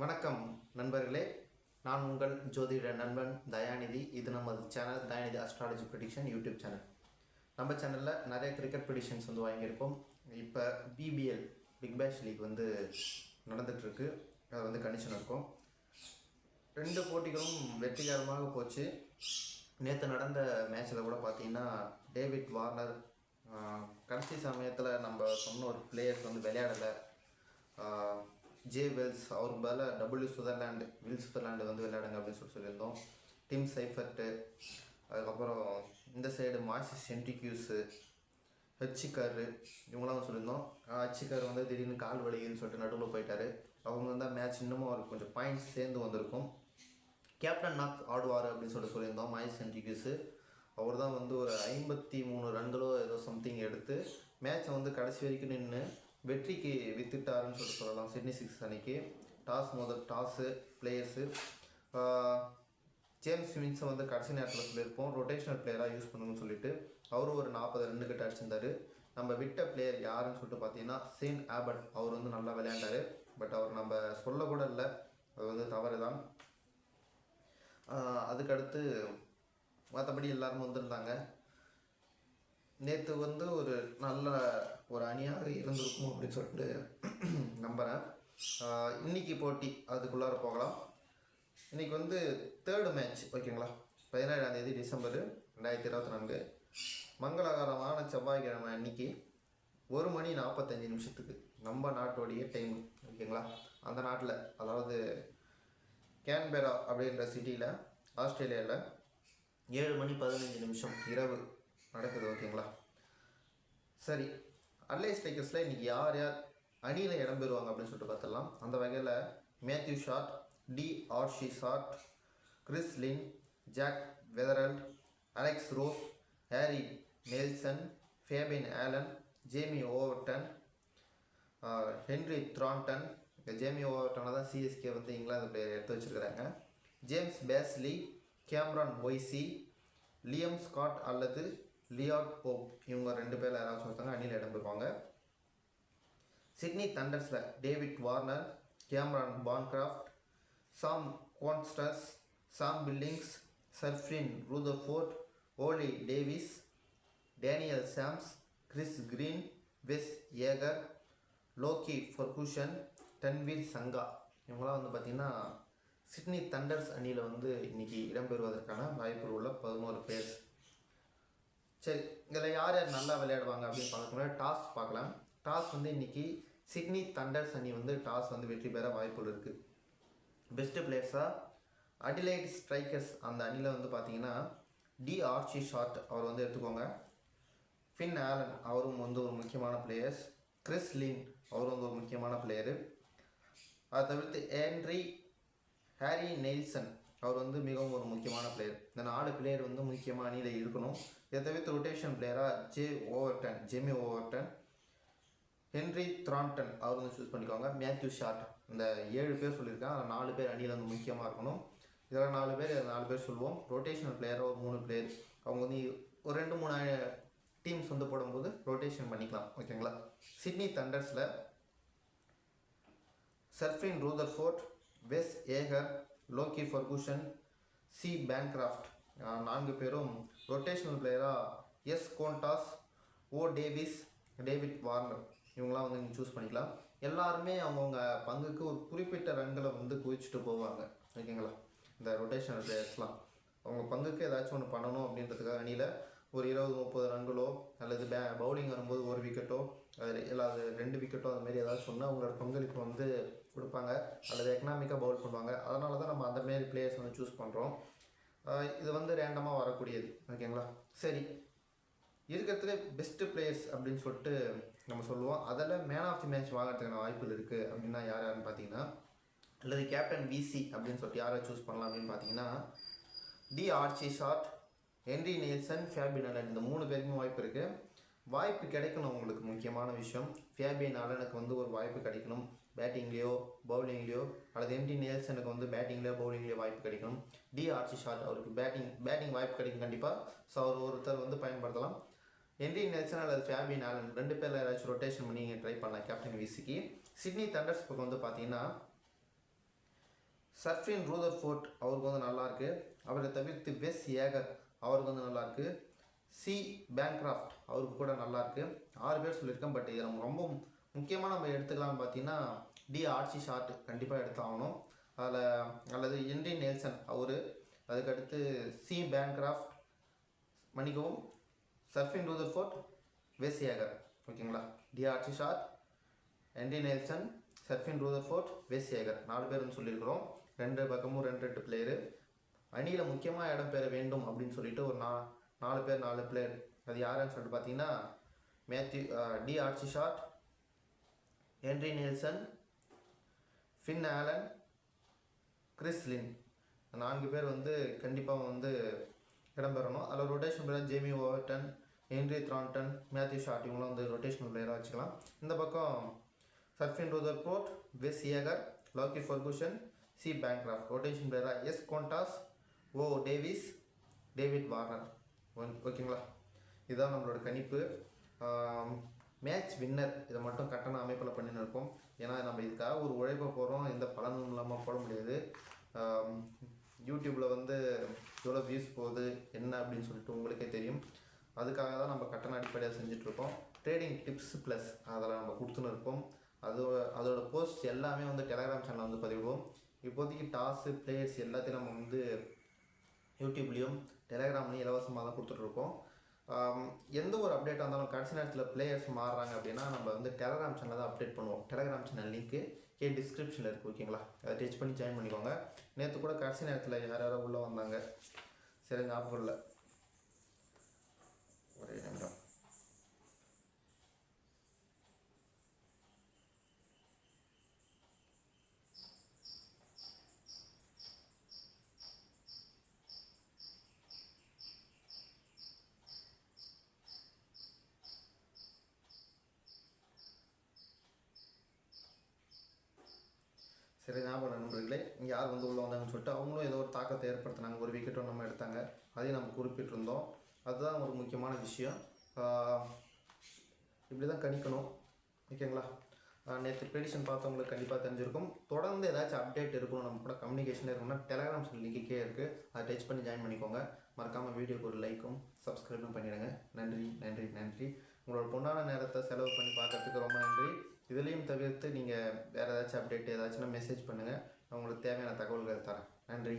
வணக்கம் நண்பர்களே. நான் உங்கள் ஜோதிட நண்பன் தயாநிதி. இது நமது channel Dayanidhi astrology prediction YouTube channel. நம்ம சேனலில் நிறைய கிரிக்கெட் ப்ரிடிக்ஷன்ஸ் வந்து வாங்கியிருக்கோம். இப்போ பிபிஎல் பிக் பேஷ் லீக் வந்து நடந்துகிட்ருக்கு அது வந்து கண்டிஷன் இருக்கும். ரெண்டு போட்டிகளும் வெற்றிகரமாக போச்சு. நேற்று நடந்த மேட்ச்சில் கூட பார்த்தீங்கன்னா டேவிட் வார்னர் கடைசி சமயத்தில் நம்ம சொன்ன ஒரு பிளேயர்ஸ் வந்து விளையாடலை. ஜே வெல்ஸ் அவருக்கு பதிலாக டபுள்யூ சுதர்லாண்டு வில் சுதர்லாண்டு வந்து விளையாடுங்க அப்படின்னு சொல்லி சொல்லியிருந்தோம். டிம் சைஃபர்ட்டு அதுக்கப்புறம் இந்த சைடு மாசி சென்டிக்யூஸு ஹச்சிக்காரு இவங்களாம் சொல்லியிருந்தோம். ஹச்சிக்கார் வந்து திடீர்னு கால் வலின்னு சொல்லிட்டு நடுவில் போயிட்டாரு. அவங்க வந்தால் மேட்ச் இன்னமும் அவருக்கு கொஞ்சம் பாயிண்ட்ஸ் சேர்ந்து வந்திருக்கும். கேப்டன் நாக் ஆடுவார் அப்படின்னு சொல்லிட்டு சொல்லியிருந்தோம் மாய் சென்டிக்யூஸு அவர் தான் வந்து ஒரு ஐம்பத்தி மூணு ரன்களோ ஏதோ சம்திங் எடுத்து மேட்ச்சை வந்து கடைசி வரைக்கும் நின்று வெற்றிக்கு வித்துட்டாருன்னு சொல்லிட்டு சொல்லலாம். சிட்னி சிக்ஸ் அன்னைக்கு டாஸ் முதல் டாஸு பிளேயர்ஸு ஜேம்ஸ் வின்ஸை வந்து கடைசி நேரத்தில் சொல்லியிருப்போம். ரொட்டேஷனல் பிளேயராக யூஸ் பண்ணுங்கன்னு சொல்லிட்டு அவரும் ஒரு நாற்பது ரன்னு கிட்ட அடிச்சிருந்தார். நம்ம விட்ட பிளேயர் யாருன்னு சொல்லிட்டு பார்த்தீங்கன்னா சேன் ஆபர்ட் அவர் வந்து நல்லா விளையாண்டார். பட் அவர் நம்ம சொல்லக்கூட இல்லை. அது வந்து தவறு தான் அதுக்கடுத்து மற்றபடி எல்லாரும் வந்திருந்தாங்க. நேற்று வந்து ஒரு நல்ல ஒரு அணியாக இருந்திருக்கும் அப்படின்னு சொல்லிட்டு நம்புகிறேன் இன்னைக்கு போட்டி அதுக்குள்ளார போகலாம். இன்றைக்கி வந்து தேர்டு மேட்ச் ஓகேங்களா? பதினேழாம் தேதி டிசம்பர் ரெண்டாயிரத்தி இருபத்தி நான்கு மங்களகரமான செவ்வாய்க்கிழமை அன்னைக்கு ஒரு மணி நாற்பத்தஞ்சு நிமிஷத்துக்கு நம்ம நாட்டோடைய டைம் ஓகேங்களா? அந்த நாட்டில் அதாவது கேன்பெரா அப்படின்ற சிட்டியில் ஆஸ்திரேலியாவில் ஏழு மணி பதினஞ்சு நிமிஷம் இரவு நடக்குது ஓகேங்களா சரி அட்லை ஸ்ட்ரைக்கர்ஸில் இன்றைக்கி யார் யார் அணியில் இடம்பெறுவாங்க அப்படின்னு சொல்லிட்டு பார்த்துடலாம். அந்த வகையில் Matthew Short D'Arcy Short Chris Lynn Jake Weatherald Alex Ross Harry Nelson Fabian Allen Jamie Overton Henry Thornton Jamie ஓவர்டனை தான் சிஎஸ்கே வந்து இங்கிலாந்து பிளேயர் எடுத்து வச்சிருக்கிறாங்க. James Bazley Cameron YC Liam Scott அல்லது லியாட் போப் இவங்க ரெண்டு பேரில் யாராச்சும் ஒருத்தவங்க அணியில் இடம்பெறுவாங்க Sydney தண்டர்ஸில் David Warner Cameron Bancroft Sam Konstas Sam Billings Sherfane Rutherford Ollie Davies Daniel Sams Chris Green Wes Agar Lockie Ferguson Tanveer Sangha. இவங்களாம் வந்து பார்த்திங்கன்னா சிட்னி தண்டர்ஸ் அணியில் வந்து இன்னைக்கு இடம்பெறுவதற்கான வாய்ப்புகள் உள்ள பதினோரு பேர் சரி இதில் யார் யார் நல்லா விளையாடுவாங்க அப்படின்னு பார்க்கணும் டாஸ் பார்க்கலாம். டாஸ் வந்து இன்னைக்கு சிட்னி தண்டர்ஸ் அணி வந்து டாஸ் வந்து வெற்றி பெற வாய்ப்புகள் இருக்குது பெஸ்ட்டு பிளேயர்ஸாக அடிலைட் ஸ்ட்ரைக்கர்ஸ் அந்த அணியில் வந்து பார்த்தீங்கன்னா டி ஆர்ச்சி ஷார்ட் அவர் வந்து எடுத்துக்கோங்க. ஃபின் ஆலன் அவரும் வந்து ஒரு முக்கியமான பிளேயர்ஸ். கிறிஸ் லின் அவரும் வந்து ஒரு முக்கியமான பிளேயரு. அதை தவிர்த்து ஹேன்ரி ஹாரி நெல்சன் அவர் வந்து மிகவும் ஒரு முக்கியமான பிளேயர். இந்த நாலு பிளேயர் வந்து முக்கியமான அணியில் இருக்கணும். இதை தவிர்த்து ரொட்டேஷன் பிளேயராக J Overton Jamie Overton Henry Thornton அவர் வந்து சூஸ் பண்ணிக்கோங்க. மேத்யூ ஷார்ட் இந்த ஏழு பேர் சொல்லியிருக்கேன் அதில் நாலு பேர் அணியில் வந்து முக்கியமாக இருக்கணும். இதில் நாலு பேர் நாலு பேர் சொல்லுவோம். ரொட்டேஷனல் பிளேயராக ஒரு மூணு பிளேயர் அவங்க வந்து ஒரு ரெண்டு மூணு டீம்ஸ் வந்து போடும்போது ரொட்டேஷன் பண்ணிக்கலாம். ஓகேங்களா Sydney தண்டர்ஸில் Sherfane Rutherford Wes Agar Lockie Ferguson C Bancroft நான்கு பேரும் ரொட்டேஷனல் பிளேயராக S Konstas O Davies David Warner இவங்களாம் வந்து நீங்கள் சூஸ் பண்ணிக்கலாம். எல்லாருமே அவங்கவுங்க பங்குக்கு ஒரு குறிப்பிட்ட ரன்களை வந்து குவிச்சிட்டு போவாங்க. ஓகேங்களா? இந்த ரொட்டேஷனல் பிளேயர்ஸ்லாம் அவங்க பங்குக்கு ஏதாச்சும் ஒன்று பண்ணணும் அப்படின்றதுக்காக அணியில் ஒரு இருபது முப்பது ரன்களோ அல்லது பே பவுலிங் வரும்போது ஒரு விக்கெட்டோ அது இல்லை அது ரெண்டு விக்கெட்டோ அது மாதிரி ஏதாச்சும் சொன்னால் அவங்களோட பங்களிப்பு வந்து கொடுப்பாங்க. அல்லது எக்கனாமிக்காக பவுல் பண்ணுவாங்க. அதனால தான் நம்ம அந்த மாரி பிளேயர்ஸ் வந்து சூஸ் பண்ணுறோம் இது வந்து ரேண்டமாக வரக்கூடியது. ஓகேங்களா சரி. இருக்கிறதுலே பெஸ்ட்டு பிளேயர்ஸ் அப்படின்னு சொல்லிட்டு நம்ம சொல்லுவோம். அதில் மேன் ஆஃப் தி மேட்ச் வாங்குறதுக்கான வாய்ப்புகள் இருக்குது அப்படின்னா யார் யாருன்னு பார்த்தீங்கன்னா அல்லது கேப்டன் விசி அப்படின்னு சொல்லிட்டு யாரை சூஸ் பண்ணலாம் அப்படின்னு பார்த்தீங்கன்னா D'Arcy Short Henry Nielsen Fabian Allen இந்த மூணு பேருக்குமே வாய்ப்பு இருக்குது வாய்ப்பு கிடைக்கணும் உங்களுக்கு முக்கியமான விஷயம். ஃபேபியன் அலனுக்கு வந்து ஒரு வாய்ப்பு கிடைக்கணும். பேட்டிங்லேயோ பவுலிங்லேயோ அல்லது எம்டி நேல்சனுக்கு வந்து பேட்டிங்லேயோ பவுலிங்லேயோ வாய்ப்பு கிடைக்கணும். டி ஆர்ச்சி ஷாட் அவருக்கு பேட்டிங் பேட்டிங் வாய்ப்பு கிடைக்கும் கண்டிப்பாக ஸோ அவர் ஒருத்தர் வந்து பயன்படுத்தலாம். என்டி நெல்சன் அல்லது ஃபேபின் ஆலன் ரெண்டு பேரில் ஏதாச்சும் ரொட்டேஷன் பண்ணி நீங்கள் ட்ரை பண்ணலாம். கேப்டன் விசிக்கு. சிட்னி தண்டர்ஸ் பக்கம் வந்து பார்த்தீங்கன்னா சர்ஃபின் ரூதர் ஃபோர்ட் அவருக்கு வந்து நல்லாயிருக்கு அவரை தவிர்த்து வெஸ் ஏகர் அவருக்கு வந்து நல்லாயிருக்கு சி பேங்க்ராஃப்ட் அவருக்கு கூட நல்லாயிருக்கு ஆறு பேர் சொல்லியிருக்கேன் பட் இதில் ரொம்பவும் ரொம்ப முக்கியமாக நம்ம எடுத்துக்கலாம்னு பார்த்தீங்கன்னா டி ஆர்ச்சி ஷார்ட் கண்டிப்பாக எடுத்தாகணும். அதில் அல்லது என்டி நெல்சன் அவர் அதுக்கடுத்து சி பேங்க்ராஃப்ட் மன்னிக்கவும் சர்ஃபின் ரூதர் ஃபோர்ட் வேசியாகர். ஏகர் ஓகேங்களா? டி ஆர்ச்சி ஷார்ட் என்டி Nelson Sherfane Rutherford Agar நாலு பேர்னு சொல்லியிருக்கிறோம். ரெண்டு பக்கமும் ரெண்டு ரெண்டு பிளேயரு அணியில் முக்கியமாக இடம் பெற வேண்டும் அப்படின்னு சொல்லிட்டு ஒரு நா நாலு பேர் நாலு பிளேயர் அது யாருன்னு சொல்லிட்டு பார்த்தீங்கன்னா Matthew D'Arcy Short Henry Nelson Finn Allen Chris Lynn நான்கு பேர் வந்து கண்டிப்பாக வந்து இடம்பெறணும். அதில் rotation player Jamie Overton Henry Thornton Matthew Short இவங்களாம் வந்து ரொட்டேஷனல் பிளேயராக வச்சுக்கலாம். இந்த பக்கம் Sherfane ரூதர் board Wes Agar Lockie Ferguson C Bancroft rotation பிளேயராக S Konstas O Davies David Warner ஓகேங்களா? இதுதான் நம்மளோட கணிப்பு. மேட்ச் வின்னர் இதை மட்டும் கட்டண அமைப்பில் பண்ணின்னு இருக்கோம். ஏன்னா நம்ம இதுக்காக ஒரு உழைப்பை போகிறோம் எந்த பலனும் இல்லாமல் போட முடியாது. யூடியூப்பில் வந்து எவ்வளோ வியூஸ் போகுது என்ன அப்படின்னு சொல்லிட்டு உங்களுக்கே தெரியும். அதுக்காக தான் நம்ம கட்டண அடிப்படையாக செஞ்சிட்ருக்கோம் ட்ரேடிங் டிப்ஸ் ப்ளஸ் அதில் நம்ம கொடுத்துன்னு இருக்கோம். அது அதோட போஸ்ட் எல்லாமே வந்து டெலகிராம் சேனலில் வந்து பதிவிடுவோம். இப்போதைக்கு டாஸு பிளேயர்ஸ் எல்லாத்தையும் நம்ம வந்து யூடியூப்லேயும் டெலகிராம்லேயும் இலவசமாக தான் கொடுத்துட்ருக்கோம் எந்த ஒரு அப்டேட்டாக இருந்தாலும் கடைசி நேரத்தில் பிளேயர்ஸ் மாறுறாங்க அப்படின்னா நம்ம வந்து டெலகிராம் சேனலில் தான் அப்டேட் பண்ணுவோம். டெலகிராம் சேனல் லிங்க்கு கே டிஸ்கிரிப்ஷனில் இருக்குது ஓகேங்களா அதை டச் பண்ணி ஜாயின் பண்ணிக்கோங்க. நேற்று கூட கடைசி நேரத்தில் யார் யாரோ உள்ளே வந்தாங்க. சரி ஞாபகம் இல்லை ஒரே நிமிடம் சரி ஞாபகம் நண்பர்களே. இங்கே யார் வந்து உள்ளே வந்தாங்கன்னு சொல்லிட்டு அவங்களும் ஏதோ ஒரு தாக்கத்தை ஏற்படுத்தினாங்க. ஒரு விக்கெட்டும் நம்ம எடுத்தாங்க. அதையும் நம்ம குறிப்பிட்டிருந்தோம். அதுதான் ஒரு முக்கியமான விஷயம். இப்படி தான் கணிக்கணும். ஓகேங்களா? நேற்று ப்ரெடிஷன் பார்த்தவங்களுக்கு கண்டிப்பாக தெரிஞ்சிருக்கும். தொடர்ந்து ஏதாச்சும் அப்டேட் இருக்கணும் நம்ம கூட கம்யூனிகேஷன் இருக்கணும்னா டெலகிராம் லிங்க்கே இருக்குது அதை டச் பண்ணி ஜாயின் பண்ணிக்கோங்க. மறக்காமல் வீடியோக்கு ஒரு லைக்கும் சப்ஸ்கிரைபும் பண்ணிவிடுங்க நன்றி நன்றி நன்றி. உங்களோட பொண்ணான நேரத்தை செலவு பண்ணி பார்க்கறதுக்கு ரொம்ப நன்றி. இதுலேயும் தவிர்த்து நீங்கள் வேறு ஏதாச்சும் அப்டேட் ஏதாச்சும் மெசேஜ் பண்ணுங்கள் நான் உங்களுக்கு தேவையான தகவல்கள் தரேன். நன்றி.